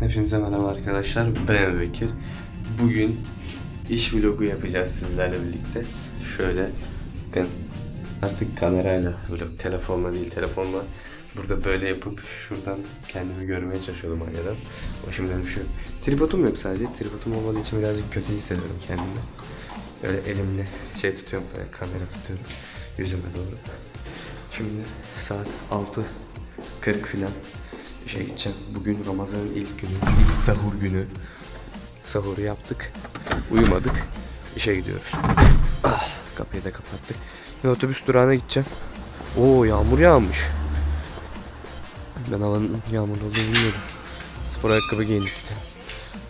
Hepinize merhaba arkadaşlar. Ben Bekir. Bugün iş vlogu yapacağız sizlerle birlikte. Şöyle bakın artık kamerayla vlog telefonla değil telefonla burada böyle yapıp şuradan kendimi görmeye çalışıyordum aynadan. O şimdi şu tripodum yok sadece. Tripodum olmadığı için birazcık kötü hissediyorum kendimi. Öyle elimle şey tutuyorum böyle kamera tutuyorum yüzüme doğru. Şimdi saat 6.40 filan işe gideceğim. Bugün Ramazan'ın ilk günü, ilk sahur günü. Sahuru yaptık, uyumadık, işe gidiyoruz. Ah, kapıyı da kapattık. Şimdi otobüs durağına gideceğim. Oo yağmur yağmış. Ben havanın yağmurlu olduğunu bilmiyordum. Spor ayakkabı giyindik de.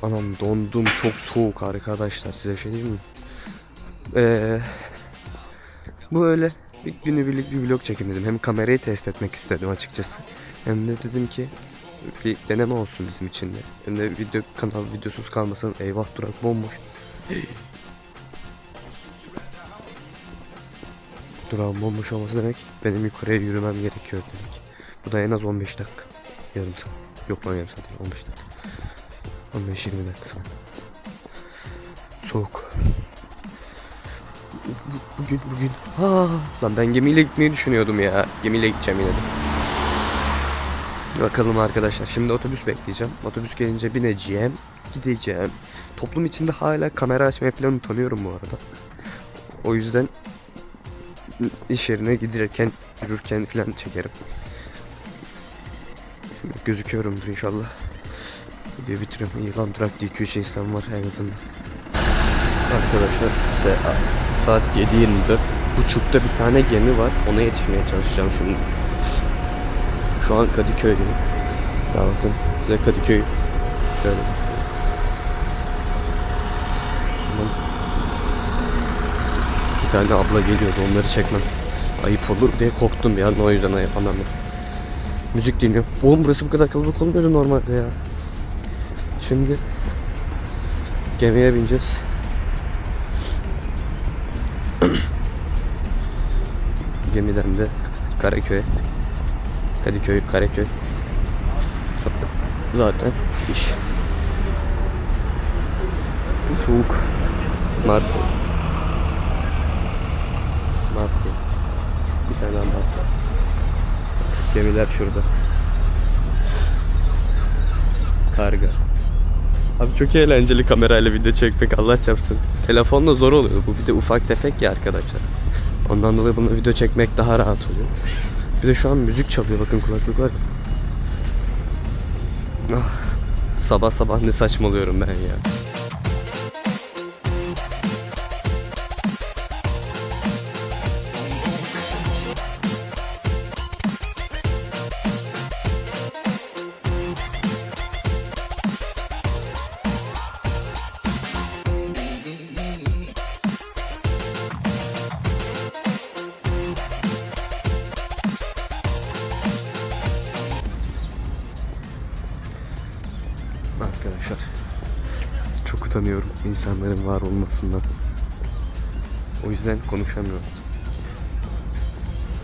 Anam dondum çok soğuk arkadaşlar size şey diyeyim mi? Ee, bu öyle bir günübirlik bir vlog çekim dedim. Hem kamerayı test etmek istedim açıkçası. Hem de dedim ki bir deneme olsun bizim için de. Hem de video kanal videosuz kalmasın. Eyvah durak bomboş. Durağın bomboş olması demek benim yukarıya yürümem gerekiyor demek. Bu da en az 15 dakika. Yarım saat. Yok lan yarım saat değil, 15 dakika. 15-20 dakika falan. Soğuk. Bu- Bugün bugün. Ha, lan ben gemiyle gitmeyi düşünüyordum ya. Gemiyle gideceğim yine de. Bakalım arkadaşlar. Şimdi otobüs bekleyeceğim. Otobüs gelince bineceğim. Gideceğim. Toplum içinde hala kamera açmaya falan utanıyorum bu arada. O yüzden iş yerine giderken, yürürken falan çekerim. Şimdi gözüküyorumdur inşallah. Videoyu bitiriyorum. İyi lan durakta 2-3 insan var en azından. Arkadaşlar sa- saat 7.24. Buçukta bir tane gemi var. Ona yetişmeye çalışacağım şimdi. Şu an Kadıköy'deyim. Daha bakın size Kadıköy şöyle. İki tane abla geliyordu onları çekmem. Ayıp olur diye korktum ya o yüzden yapamam. Müzik dinliyorum. Oğlum burası bu kadar kalabalık olmuyordu normalde ya. Şimdi gemiye bineceğiz. Gemiden de Karaköy. Kadıköy, Karaköy. Zaten iş. Soğuk. Mart. Mart. Bir tane Mart. Gemiler şurada. Karga. Abi çok eğlenceli kamerayla video çekmek Allah çarpsın. Telefonla zor oluyor. Bu bir de ufak tefek ya arkadaşlar. Ondan dolayı bunu video çekmek daha rahat oluyor. Bir de şu an müzik çalıyor bakın kulaklık var. Ah, sabah sabah ne saçmalıyorum ben ya. Utanıyorum insanların var olmasından. O yüzden konuşamıyorum.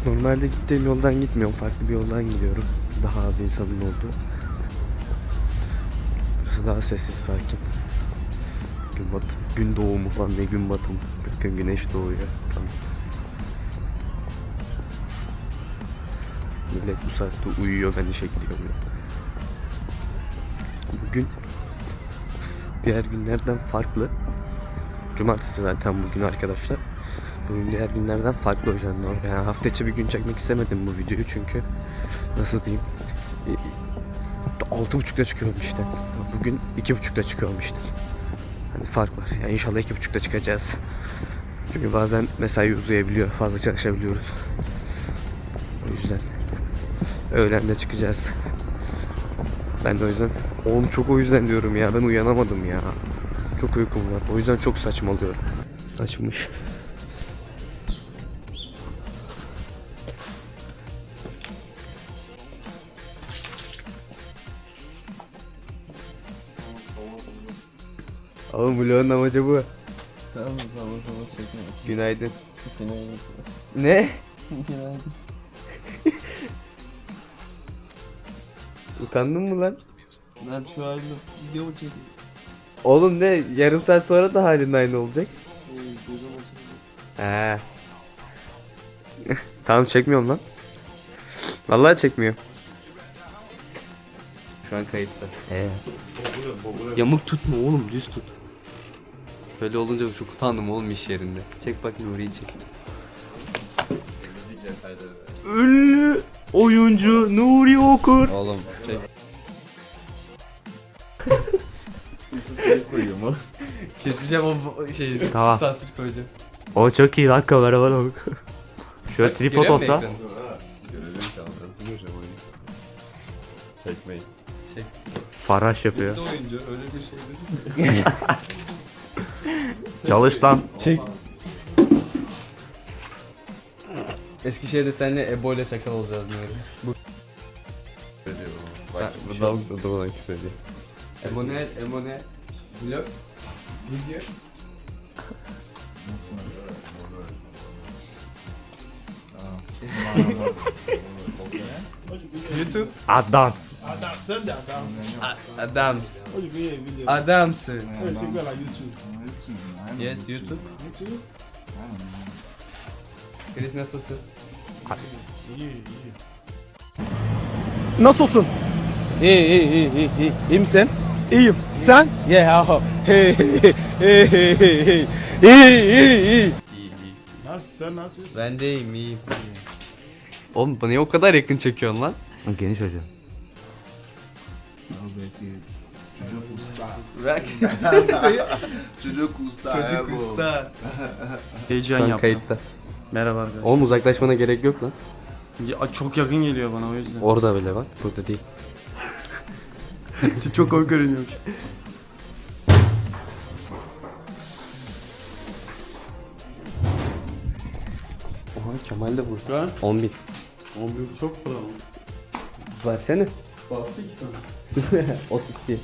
Normalde gittiğim yoldan gitmiyorum. Farklı bir yoldan gidiyorum. Daha az insanın olduğu. Burası daha sessiz sakin. Gün batı, gün doğumu falan ne gün batımı. Bakın güneş doğuyor. Tamam. Millet bu saatte uyuyor ben işe gidiyorum. Bugün diğer günlerden farklı. Cumartesi zaten bugün arkadaşlar. Bugün diğer günlerden farklı o yüzden. Yani hafta içi bir gün çekmek istemedim bu videoyu çünkü nasıl diyeyim e, altı buçukta çıkıyorum işte. Bugün iki buçukta çıkıyorum işte. Hani fark var. Yani inşallah iki buçukta çıkacağız. Çünkü bazen mesai uzayabiliyor. Fazla çalışabiliyoruz. O yüzden öğlen de çıkacağız. Ben de o yüzden oğlum çok o yüzden diyorum ya ben uyanamadım ya. Çok uykum var. O yüzden çok saçmalıyorum. Açmış. Oğlum vlogun amacı bu. Tamam sabah sabah çekme. Günaydın. Günaydın. Ne? Günaydın. Utandın mı lan? Ben şu an video çekeyim? Oğlum ne yarım saat sonra da halin aynı olacak. Ee? He. tamam çekmiyorum lan. Vallahi çekmiyorum. Şu an kayıtta. He. Yamuk tutma oğlum düz tut. Böyle olunca çok utandım oğlum iş yerinde. Çek bak Nuri'yi çek. Ünlü oyuncu Nuri Okur. Oğlum çek. koyuyorum o. Keseceğim o şeyi. Tamam. Sansür koyacağım. O çok iyi lan kamera var o. Şöyle tripod Görüyor musun olsa. Görelim ki oyunu. Çekmeyin. Faraş yapıyor. oyuncu öyle bir şey dedi Çalış lan. Çek. Eskişehir'de seninle Ebo ile çakal olacağız Nuri. Bu Bak bu bu da- da da bana küfür ediyor. Ebo ne? Ebo ne? Vlog? Video? YouTube? Adams. Adams. Adamsın. Yes YouTube. Chris nasılsın? Nasılsın? İyi iyi iyi iyi iyi. İyi misin? İyiyim. Sen? Yeah. Hey hey hey hey hey hey. İyi iyi iyi. İyi iyi. Nasıl sen nasılsın? Ben de iyiyim iyiyim. Oğlum bana niye o kadar yakın çekiyorsun lan? Geniş hocam. Bırak. Çocuk usta. Çocuk usta. Heyecan Şu an yaptım. kayıtta. Merhaba arkadaşlar. Oğlum uzaklaşmana gerek yok lan. Ya, çok yakın geliyor bana o yüzden. Orada bile bak. Burada değil. çok komik görünüyormuş. Oha Kemal de burada. An 10 bin. 11 çok para mı? Versene. Bastı ki sana. 32.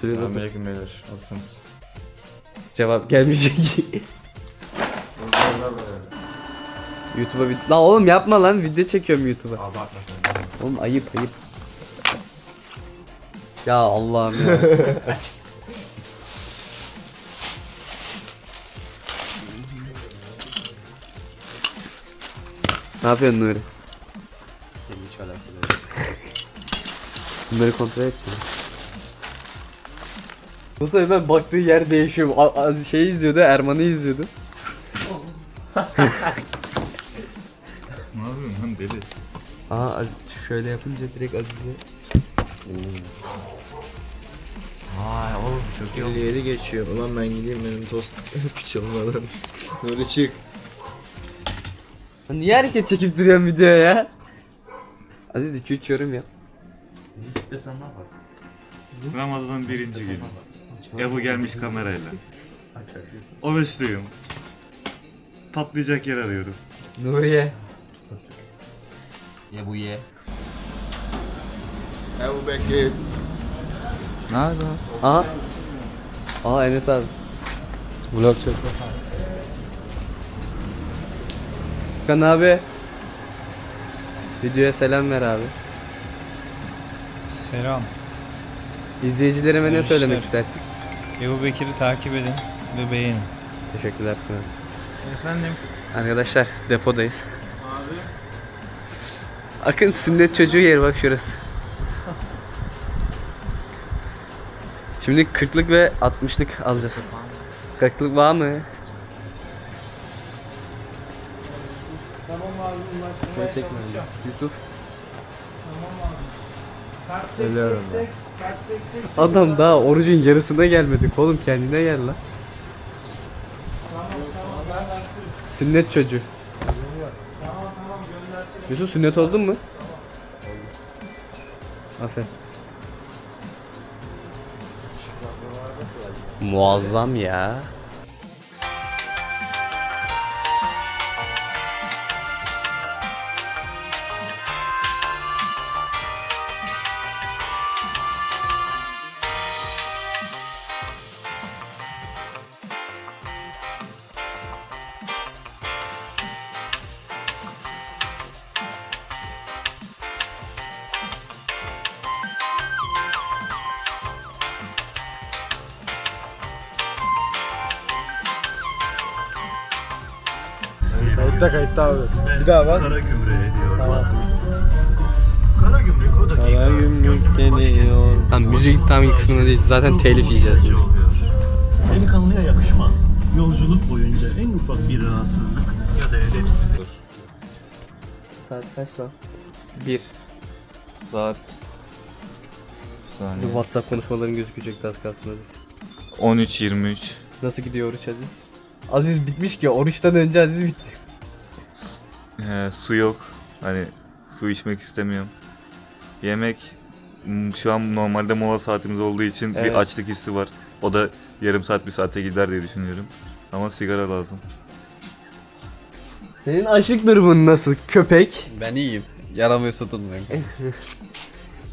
Şuraya nasıl? Selamünaleyküm beyler. Nasılsınız? Cevap gelmeyecek. YouTube'a bir... La oğlum yapma lan video çekiyorum YouTube'a. Oğlum ayıp ayıp. Ya Allah'ım ya. ne yapıyorsun Nuri? Seni hiç alakalı. Bunları kontrol edeceğim. Nasıl hemen baktığı yer değişiyor. A- a- şey izliyordu, Erman'ı izliyordu. Aa Az- şöyle yapınca direkt Aziz'e. Vay oğlum çok iyi oldu. 57 geçiyor. Ulan ben gideyim benim tost piç olmadan. Öyle çık. Lan Niye hareket çekip duruyorsun videoya ya? Aziz 2-3 yorum yap. Ramazan'ın birinci günü. Ebu gelmiş kamerayla. Oruçluyum. Patlayacak yer arıyorum. Nuriye. Ye bu ye. Ebu Bekir. Nerede? Aha. Aa Enes abi. Vlog çek. Kan abi. Videoya selam ver abi. Selam. İzleyicilerime ne söylemek istersin? Ebu Bekir'i takip edin ve beğenin. Teşekkürler. Efendim? Arkadaşlar depodayız. Akın sünnet çocuğu yeri bak şurası. Şimdi 40'lık ve 60'lık alacağız. 40'lık var mı? Şöyle çekme öyle. Yusuf. Biliyorum ben. Adam daha orucun yarısına gelmedik oğlum kendine gel lan. Sünnet çocuğu. Yusuf sünnet oldun mu? Aferin. Muazzam ya. Kayıtta kayıtta abi. Bir daha bak. Kara gümrüğe ediyor. Tamam. Kara gümrük o dakika. Kara gümrük geliyor. Tamam müzik tam ilk kısmında değil. Zaten telif yiyeceğiz. şimdi. Delikanlıya yakışmaz. Yolculuk boyunca en ufak bir rahatsızlık ya da edepsizlik. Saat kaç lan? 1. Saat bir saniye. WhatsApp konuşmaların gözükecek az kalsın Aziz. 13.23. Nasıl gidiyor oruç Aziz? Aziz bitmiş ki oruçtan önce Aziz bitti. He, su yok. Hani su içmek istemiyorum. Yemek şu an normalde mola saatimiz olduğu için Evet. bir açlık hissi var. O da yarım saat bir saate gider diye düşünüyorum. Ama sigara lazım. Senin açlık durumun nasıl köpek? Ben iyiyim. Yaramıyorsa tutmayayım.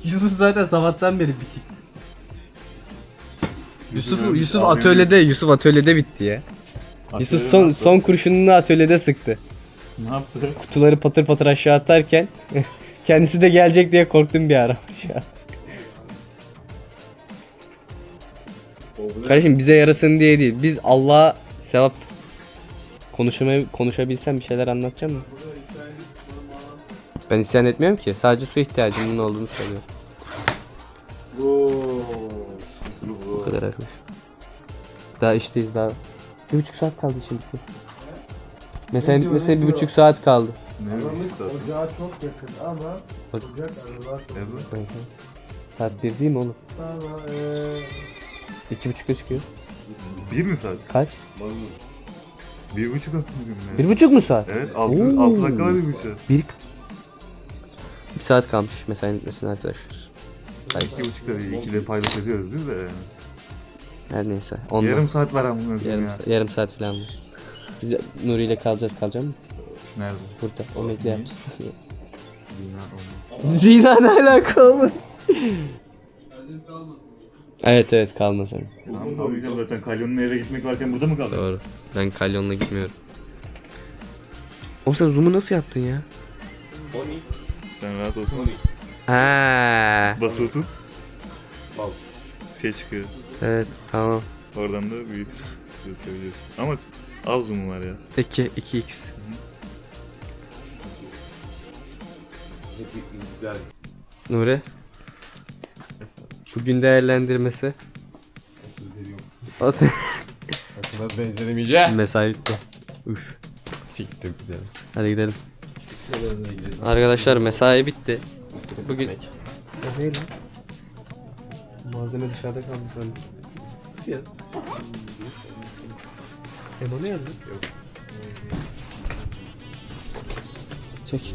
Yusuf zaten sabahtan beri bitik. Yusuf Yusuf- atölyede Yusuf atölyede bitti ya. Yusuf son son kurşununu atölyede sıktı. Ne yaptı? Kutuları patır patır aşağı atarken kendisi de gelecek diye korktum bir ara. Ya. Kardeşim bize yarasın diye değil. Biz Allah'a sevap konuşamayı konuşabilsem bir şeyler anlatacağım mı? Ben isyan etmiyorum ki. Sadece su ihtiyacımın olduğunu söylüyorum. Bu kadar arkadaş. Daha işteyiz daha. Bir buçuk saat kaldı işin Mesela bitmesine bir buçuk saat kaldı. Ocağa çok yakın ama Bak. ocak aralar çok Saat bir değil mi oğlum? Ama eee İki buçukta çıkıyor. Bir mi saat? Kaç? Bir buçuk ben. Bir buçuk mu saat? Evet Oo. altı, altı dakika var bir buçuk. Bir... Bir saat kalmış mesainin bitmesine arkadaşlar. İki buçuk tabii ikide paylaş ediyoruz biz de yani. her neyse. Ondan. Yarım saat var koyayım yarım, ya. sa- yarım saat falan var. Biz Nuri ile kalacağız. Kalacak mı? Nerede? Burada. O Niye? yapacağız. Zina olmaz. Zina ne alaka oğlum? evet evet kalmaz abi. Tamam kalmayacağım zaten. Kalyon'un eve gitmek varken burada mı kaldın? Doğru. Ben kalyonla gitmiyorum. O sen zoom'u nasıl yaptın ya? Sen rahat olsana. Ha. Basılı tut. Şey çıkıyor. Evet tamam. Oradan da büyütür. Büyütebiliyorsun. Ama az zoom var ya. 2 2x. Nuri. Bugün değerlendirmesi. At. Buna benzemeyeceğim. Mesai bitti. Üf. Siktir gidelim. Hadi gidelim. Arkadaşlar mesai bitti. Bugün... O değil lan. Malzeme dışarıda kalmış ya? Emo ne yazık? Çek.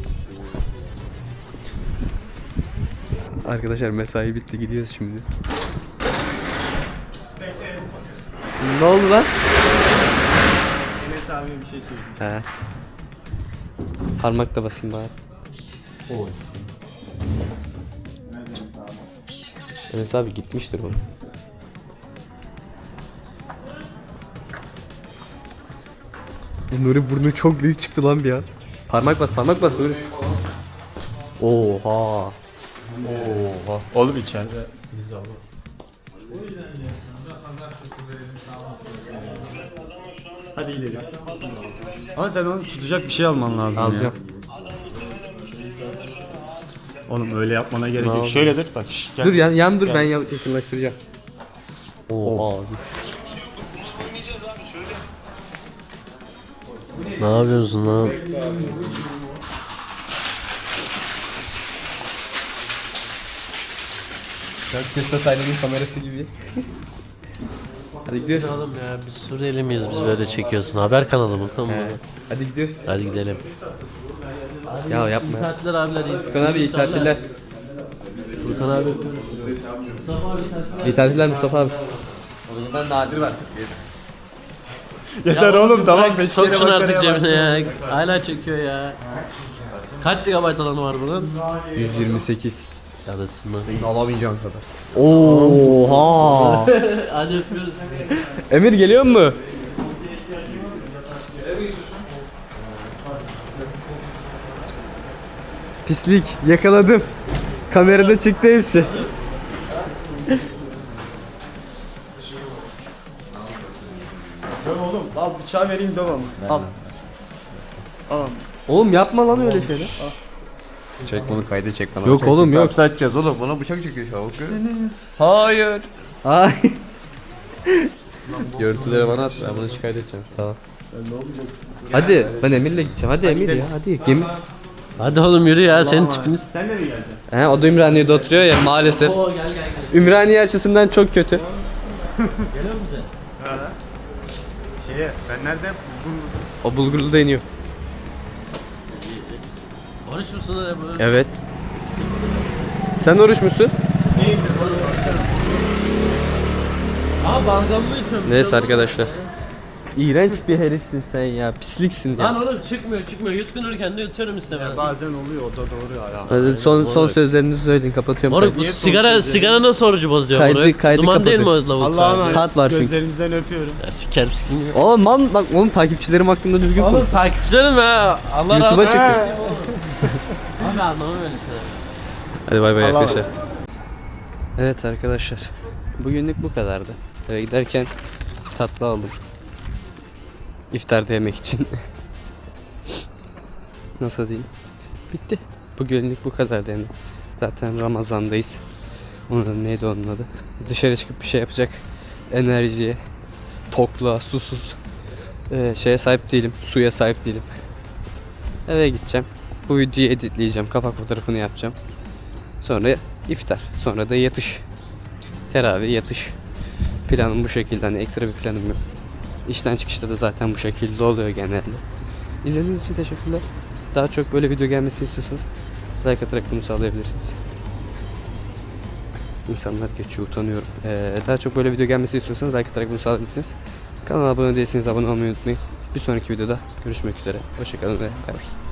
Arkadaşlar mesai bitti gidiyoruz şimdi. Ne oldu lan? Enes abiye bir şey söyleyeyim. He. Parmakla basayım bari. Enes abi gitmiştir bu. Nuri burnu çok büyük çıktı lan bir an. Parmak bas, parmak bas Nuri. Oha. Oğlum içeride. Hadi gidelim. Ama sen onu tutacak bir şey alman lazım Alacağım. ya. Oğlum öyle yapmana gerek yok. Şöyledir bak. şş, gel. Dur yan, yan dur ben ya- yakınlaştıracağım. Oha. Ne yapıyorsun lan? Tesla Taylan'ın kamerası gibi. Hadi gidiyoruz. Oğlum ya biz Suriyeli miyiz biz böyle çekiyorsun? Haber kanalı mı? Tamam He. Hadi gidiyoruz. Hadi gidelim. Ya yapma. Tatiller abiler iyi. Furkan abi iyi tatiller. Furkan abi. İyi tatiller Mustafa abi. Bundan nadir var Türkiye'de. Yeter oğlum tamam. beş Sok kere şunu artık araya bak. cebine ya. Hala çekiyor ya. Kaç GB alanı var bunun? 128. Yarısını. Alamayacağım kadar. Oha. Hadi yapıyoruz. Emir geliyor mu? Pislik yakaladım. Kamerada çıktı hepsi. Bıçağı vereyim dön onu. Al. Oğlum yapma lan öyle şeyler. Çek bunu kayda çek bana. Yok bıçak oğlum, çek. yok. Hapse atacağız oğlum. Bana bıçak çekiyor şu an. bakıyorum. Hayır. Ay. Görüntüleri bana at. Ben bunu şikayet edeceğim. Tamam. Hadi ben Emir'le gideceğim. Hadi, Emir ya hadi. Gemi. Hadi oğlum yürü ya senin tipiniz. Sen de mi geldin? He o da Ümraniye'de oturuyor ya maalesef. Oo gel gel gel. Ümraniye açısından çok kötü. Geliyor musun Şeye ben nerede? O bulgurlu da iniyor. Oruç musun lan bu? Evet. Sen oruç musun? Aa balgamı içiyorum. Neyse arkadaşlar. İğrenç bir herifsin sen ya. Pisliksin Lan ya. oğlum çıkmıyor çıkmıyor. Yutkunurken de yutuyorum istemeden. Bazen oluyor o da doğru ya. Hadi son son sözlerinizi söyleyin kapatıyorum. Moruk bu Niye sigara sonsuz sigara nasıl orucu bozuyor Kaydı- moruk? kaydı Duman değil mi o lavuk Allah'a emanet. Saat var çünkü. Gözlerinizden öpüyorum. Ya sikerim sikeyim. Oğlum lan bak oğlum takipçilerim hakkında düzgün konuş. Oğlum takipçilerim ha. Allah razı YouTube'a olsun. Abi anlamam öyle şeyler. Hadi bay bay arkadaşlar. Evet arkadaşlar. Bugünlük bu kadardı. Eve giderken tatlı aldım. İftarda yemek için. Nasıl diyeyim? Bitti. Bugünlük bu kadar yani. Zaten Ramazan'dayız. Onun neydi onun adı? Dışarı çıkıp bir şey yapacak enerjiye, tokluğa, susuz eee, şeye sahip değilim. Suya sahip değilim. Eve gideceğim. Bu videoyu editleyeceğim. Kapak fotoğrafını yapacağım. Sonra iftar. Sonra da yatış. Teravih yatış. Planım bu şekilde. Hani ekstra bir planım yok. İşten çıkışta da zaten bu şekilde oluyor genelde. İzlediğiniz için teşekkürler. Daha çok böyle video gelmesini istiyorsanız like atarak bunu sağlayabilirsiniz. İnsanlar geçiyor utanıyorum. Ee, daha çok böyle video gelmesini istiyorsanız like atarak bunu sağlayabilirsiniz. Kanala abone değilseniz abone olmayı unutmayın. Bir sonraki videoda görüşmek üzere. Hoşçakalın ve bay bay.